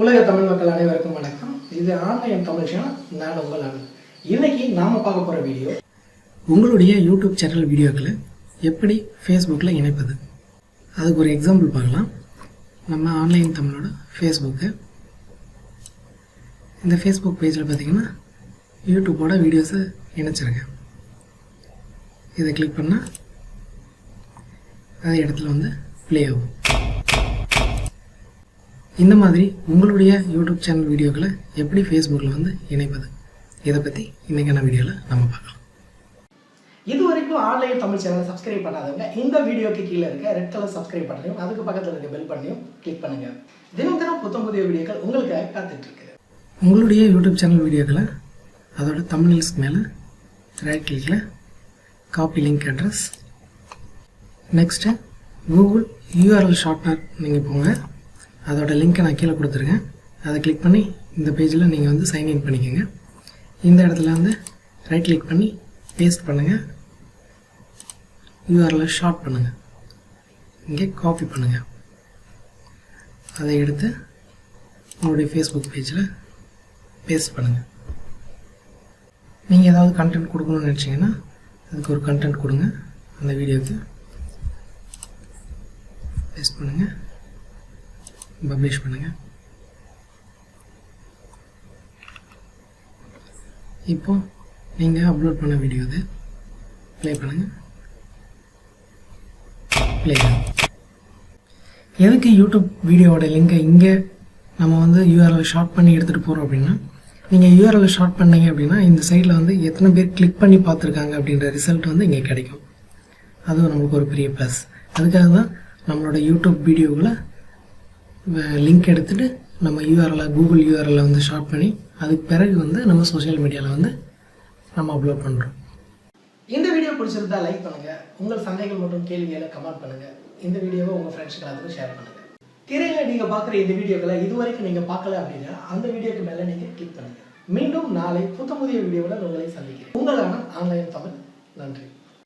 உலக தமிழ் மக்கள் அனைவருக்கும் வணக்கம். இது ஆன்லைன் தமிழ் சேனல் நான் உங்கள் அனு இன்னைக்கு நாம பார்க்க போற வீடியோ உங்களுடைய யூடியூப் சேனல் வீடியோக்களை எப்படி ஃபேஸ்புக்கில் இணைப்பது? அதுக்கு ஒரு எக்ஸாம்பிள் பார்க்கலாம். நம்ம ஆன்லைன் தமிழோட ஃபேஸ்புக்கு இந்த ஃபேஸ்புக் பேஜில் பார்த்தீங்கன்னா யூடியூப்போட வீடியோஸை இணைச்சிருக்கேன். இதை கிளிக் பண்ணால் அதே இடத்துல வந்து ப்ளே ஆகும். இந்த மாதிரி உங்களுடைய யூடியூப் சேனல் வீடியோக்களை எப்படி ஃபேஸ்புக்கில் வந்து இணைப்பது? இதை பற்றி இன்றைக்கான வீடியோவில் நம்ம பார்க்கலாம். இது வரைக்கும் ஆன்லைன் தமிழ் சேனலை சப்ஸ்கிரைப் பண்ணாதவங்க இந்த வீடியோக்கு கீழே இருக்க ரெட் கலர் சப்ஸ்கிரைப் பட்டனையும் அதுக்கு பக்கத்தில் இருக்க பெல் பட்டனையும் கிளிக் பண்ணுங்க. தினம் தினம் புத்தம் புதிய வீடியோக்கள் உங்களுக்காக காத்துட்டு இருக்கு. உங்களுடைய யூடியூப் சேனல் வீடியோக்களை அதோட தமிழ்ஸ்க்கு மேலே right கிளிக்கில் copy link address next Google URL shortener நீங்கள் போங்க. அதோட லிங்க்கை நான் கீழே கொடுத்துருக்கேன். அதை கிளிக் பண்ணி இந்த பேஜில் நீங்கள் வந்து சைன்இன் பண்ணிக்கோங்க. இந்த இடத்துல வந்து ரைட் கிளிக் பண்ணி பேஸ்ட் பண்ணுங்கள் யூஆர்எல் ஷார்ட் பண்ணுங்கள் இங்கே காப்பி பண்ணுங்கள் அதை எடுத்து உங்களுடைய ஃபேஸ்புக் பேஜில் பேஸ்ட் பண்ணுங்கள் நீங்கள் ஏதாவது கண்டென்ட் கொடுக்கணும்னு நினச்சிங்கன்னா அதுக்கு ஒரு கண்டென்ட் கொடுங்க. அந்த வீடியோவுக்கு பேஸ்ட் பண்ணுங்கள் பப்ளிஷ் பண்ணுங்கள் இப்போ நீங்கள் அப்லோட் பண்ண வீடியோ இது ப்ளே பண்ணுங்கள் ப்ளே எதுக்கு யூடியூப் வீடியோவோட லிங்கை இங்கே நம்ம வந்து யூஆர்எல் ஷார்ட் பண்ணி எடுத்துகிட்டு போகிறோம் அப்படின்னா நீங்கள் யூஆர்எல் ஷார்ட் பண்ணீங்க அப்படின்னா இந்த சைடில் வந்து எத்தனை பேர் கிளிக் பண்ணி பார்த்துருக்காங்க அப்படின்ற ரிசல்ட் வந்து இங்கே கிடைக்கும். அதுவும் நம்மளுக்கு ஒரு பெரிய ப்ளஸ் அதுக்காக தான் நம்மளோட யூடியூப் வீடியோவில் லிங்க் எடுத்துகிட்டு நம்ம யூஆர்எல்ல கூகுள் யூஆர்எல்ல வந்து ஷார்ட் பண்ணி அதுக்கு பிறகு வந்து நம்ம சோஷியல் மீடியாவில் வந்து நம்ம அப்லோட் பண்ணுறோம் இந்த வீடியோ பிடிச்சிருந்தா லைக் பண்ணுங்கள் உங்கள் சந்தேகங்கள் மற்றும் கேள்விகளை கமெண்ட் பண்ணுங்கள் இந்த வீடியோவை உங்கள் ஃப்ரெண்ட்ஸ்க்கு எல்லாத்துக்கும் ஷேர் பண்ணுங்கள் திரையில் நீங்கள் பார்க்குற இந்த வீடியோக்களை இதுவரைக்கும் நீங்கள் பார்க்கல அப்படின்னா அந்த வீடியோக்கு மேலே நீங்கள் கிளிக் பண்ணுங்கள் மீண்டும் நாளை புத்த புதிய வீடியோவில் உங்களை சந்திக்கிறேன். உங்களான ஆன்லைன் தமிழ். நன்றி.